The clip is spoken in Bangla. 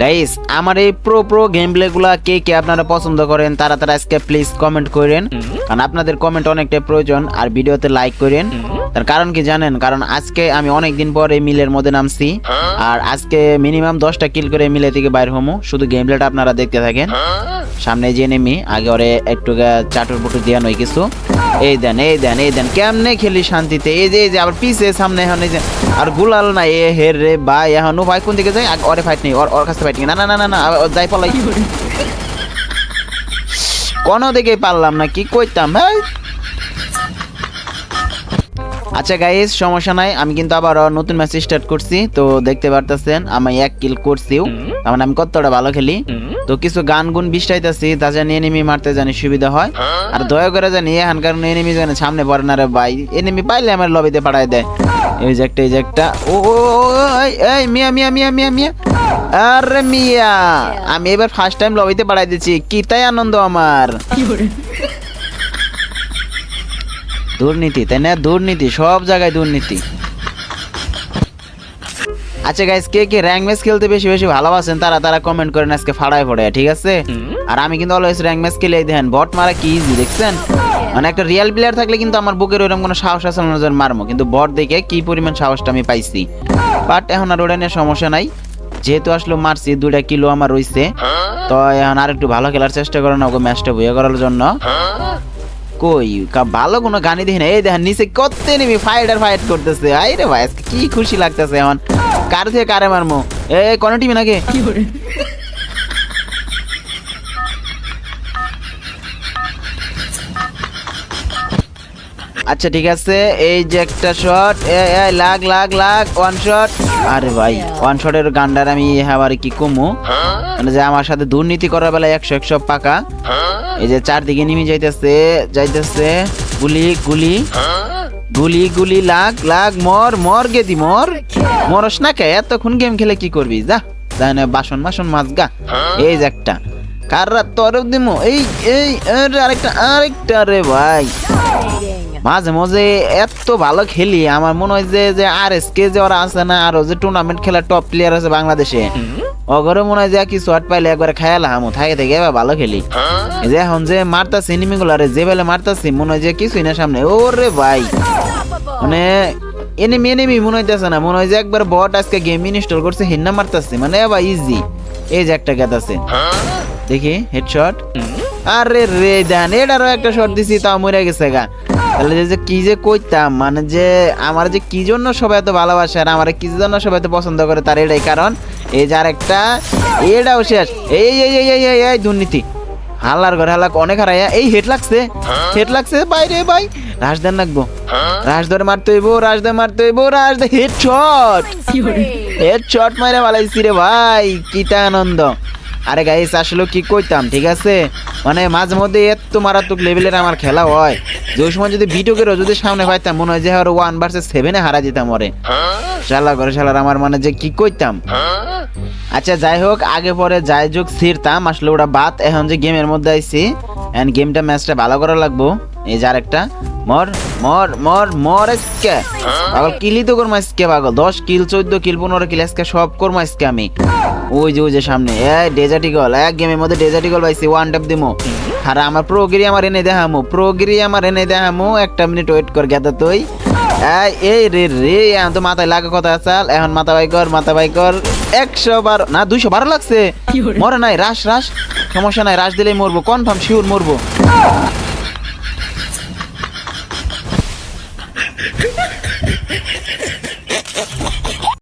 গাইস আমার এই প্রো প্রো গেম প্লে গুলা কে কে আপনারা পছন্দ করেন তারা তারা আজকে প্লিজ কমেন্ট করেন। কারণ আপনাদের কমেন্ট অনেকটাই প্রয়োজন আর ভিডিওতে লাইক করেন। তার কারণ কি জানেন? কারণ আজকে আমি অনেক দিন পর এই মিলের মধ্যে নামছি। আর আজকে মিনিমাম দশটা কিল করে মিলে থেকে বাইর হমু। শুধু গেম প্লেটা আপনারা দেখতে থাকেন। সামনে যে নেমি আগে ওরে একটু চাটুর বুটু দিয়া নই কিছু। এই দেন এই দেন এই দেন কেমনে খেলি শান্তিতে? এই যে এই যে আবার পিছে সামনে এখন এই যে আর গুলাল না এ হের রে ভাই এখন ভাই কোন দিকে যাই ওরে ফাইট নেই ওর ওর কাছে ফাইট নেই। না না না না না যাই পালাই। কোনো দিকে পারলাম না কি করতাম ভাই আচ্ছা গাইস সমস্যা নাই। আমি কিন্তু আবার নতুন ম্যাচ স্টার্ট করছি। তো দেখতে পারতেছেন আমি এক কিল করছিও। তার মানে আমি কতটা ভালো খেলি। তো কিছু গান গুন বিষ্টাইতেছি তা জানি এনিমি মারতে জানি সুবিধা হয়। আর দয়া করে জানি এখানকার এনিমি জানি সামনে পড়ে না রে ভাই। এনিমি পাইলে আমার লবিতে পাঠায় দেয় এই যে একটা এই যে একটা। ও এই, এই মিয়া মিয়া মিয়া মিয়া মিয়া। আরে মিয়া আমি এবার ফার্স্ট টাইম লবিতে পাঠাই দিচ্ছি। কি তাই আনন্দ আমার। দুর্নীতি তাই না? দুর্নীতি সব জায়গায় দুর্নীতি। আচ্ছা গাইস কে কে র্যাঙ্ক ম্যাচ খেলতে বেশি বেশি ভালোবাসেন তারা তারা কমেন্ট করেন আজকে ফাড়ায় ফড়ায় ঠিক আছে? আর আমি কিন্তু অলওয়েজ র্যাঙ্ক ম্যাচ খেলে দেখেন বট মারা কি ইজি দেখছেন? মানে একটা রিয়েল প্লেয়ার থাকলে কিন্তু আমার বুকের ওইরকম কোনো সাহস আছে না মারমো কিন্তু বট দেখে কি পরিমাণ সাহসটা আমি পাইছি। বাট এখন আর ওটা নিয়ে সমস্যা নাই। যেহেতু আসলো মারছি দুইটা কিলো আমার রইছে তো এখন আর একটু ভালো খেলার চেষ্টা করেন ওকে ম্যাচটা বইয়ে করার জন্য। কই? ভালো কোনো গানই দেখি না। এই দেখেন নিচে কত নিবি ফাইটার ফাইট করতেছে। আই রে ভাই আজকে কি খুশি লাগতেছে এখন। কার থেকে কারে মারমো? এ কোন টিমি নাকি? আচ্ছা ঠিক আছে। এই যে একটা শট লাগ লাগ লাগ ওয়ান শট আরে ভাই ওয়ান শটের গান্ডার আমি আবার কি কমু? মানে যে আমার সাথে দুর্নীতি করার বেলায় একশো একশো পাকা। এই যে চারদিকে নেমে যাইতেছে যাইতেছে। গুলি গুলি। গুলি গুলি, লাগ লাগ, মর মর, গেদি, মর। মরস না কে? এতক্ষণ গেম খেলে কি করবি? যা যা না, বাসন বাসন মাছ গা। এই যে একটা। কার রাত তরফ দিমো? এই এই আরেকটা আরেকটা রে ভাই। মাঝে মাঝে এত ভালো খেলি আমার মনে হয় যে যে আর এস কে যে ওরা আছে না আরও যে টুর্নামেন্ট খেলার টপ প্লেয়ার আছে বাংলাদেশে অগরে মনে হয় যে কি আট পাইলে একবার খায়ালা হামু থাকে থেকে এবার ভালো খেলি। যে এখন যে মারতাছি এনিমি গুলারে যে বেলে মারতাছি মনে হয় যে কিছুই না সামনে। ওরে ভাই। মানে এনিমি এনিমি মনে হইতেছে না মনে হয় যে একবার বট আজকে গেম ইনস্টল করছে হিন্না মারতাছে। মানে এবার ইজি এই যে একটা গেত আছে। দেখি হেডশট আরে রে দেন এটারও একটা শট দিছি তাও মরে গেছে গা। তাহলে যে- কি যে কইতাম মানে যে আমার যে কি জন্য সবাই এত ভালোবাসে আর আমার কি জন্য সবাই এত পছন্দ করে তার এটাই কারণ এই যে আরেকটা এটাও শেষ। এই এই এই এই এই এই দুর্নীতি। হাল্লার ঘরে হাল্লা অনেক হারাইয়া এই হেড লাগছে। হেড লাগছে বাইরে ভাই। রাশ দেন লাগবো। রাশ ধরে মারতে হইবো রাশ ধরে মারতে হইবো রাশ দে হেড শট হেড শট মারে বালাইছি রে ভাই কিতা আনন্দ। আরে গাইস আসলে কি কইতাম, ঠিক আছে? মানে মাঝে মধ্যে এত মারাত্মক লেভেলের আমার খেলা হয়। যে ওই সময় যদি ভিডিওকেরও যদি সামনে পাইতাম, মনে হয় যে আর ওয়ান ভার্সেস সেভেনে হারা যেতাম ওরে। শালা করে শালার, আমার মানে যে কি কইতাম? আচ্ছা যাই হোক, আগে পরে যাই যোগ ছিড়তাম, আসলে ওটা বাদ। এখন যে গেমের মধ্যে আইছি এখন গেমটা ম্যাচটা ভালো করা লাগবো। এই যে আরেকটা, মর। মর মর মর আজকে। পাগল কিলি তো করব আজকে পাগল। দশ কিল চোদ্দ কিল পনেরো কিল আজকে সব করব আজকে আমি। ওই যে ওই যে সামনে। এই ডেজার্টিকল এক গেমের মধ্যে ডেজার্টিকল পাইছি ওয়ান ট্যাপ দিমো। আর আমার প্রোগিরি আমার এনে দেখামো। প্রোগিরি আমার এনে দেখামো। একটা মিনিট ওয়েট কর গেতা তুই। এই, এই রে রে এখন তো মাথায় লাগা কথা চাল। এখন মাথা বাই কর মাথা বাই কর। একশো বারো না দুইশো বারো লাগছে। মরে নাই রাস রাস সমস্যা নাই রাস দিলেই মরবো। কনফার্ম শিওর মরবো।